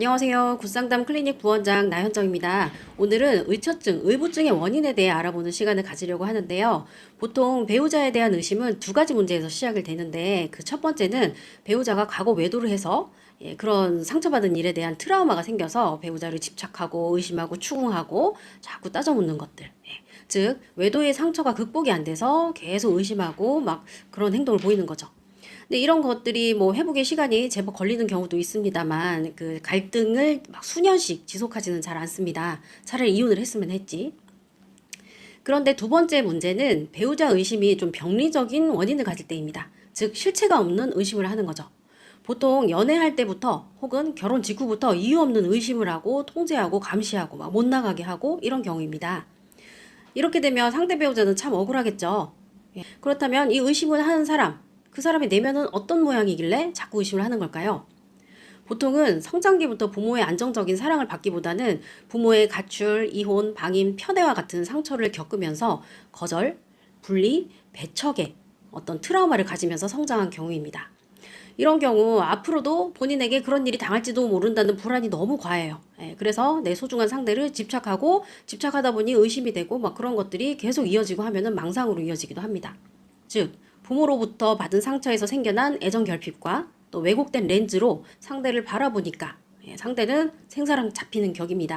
안녕하세요. 굿상담 클리닉 부원장 나현정입니다. 오늘은 의처증, 의부증의 원인에 대해 알아보는 시간을 가지려고 하는데요. 보통 배우자에 대한 의심은 두 가지 문제에서 시작을 되는데 그 첫 번째는 배우자가 과거 외도를 해서 예, 그런 상처받은 일에 대한 트라우마가 생겨서 배우자를 집착하고 의심하고 추궁하고 자꾸 따져 묻는 것들. 예, 즉 외도의 상처가 극복이 안 돼서 계속 의심하고 막 그런 행동을 보이는 거죠. 근데 이런 것들이 뭐 회복의 시간이 제법 걸리는 경우도 있습니다만 그 갈등을 막 수년씩 지속하지는 잘 않습니다. 차라리 이혼을 했으면 했지. 그런데 두 번째 문제는 배우자 의심이 좀 병리적인 원인을 가질 때입니다. 즉 실체가 없는 의심을 하는 거죠. 보통 연애할 때부터 혹은 결혼 직후부터 이유 없는 의심을 하고 통제하고 감시하고 막 못 나가게 하고 이런 경우입니다. 이렇게 되면 상대 배우자는 참 억울하겠죠. 예. 그렇다면 이 의심을 하는 사람, 그 사람의 내면은 어떤 모양이길래 자꾸 의심을 하는 걸까요? 보통은 성장기부터 부모의 안정적인 사랑을 받기보다는 부모의 가출, 이혼, 방임, 편애와 같은 상처를 겪으면서 거절, 분리, 배척의 어떤 트라우마를 가지면서 성장한 경우입니다. 이런 경우 앞으로도 본인에게 그런 일이 당할지도 모른다는 불안이 너무 과해요. 예, 그래서 내 소중한 상대를 집착하고 집착하다 보니 의심이 되고 막 그런 것들이 계속 이어지고 하면은 망상으로 이어지기도 합니다. 즉 부모로부터 받은 상처에서 생겨난 애정 결핍과 또 왜곡된 렌즈로 상대를 바라보니까 예, 상대는 생사랑 잡히는 격입니다.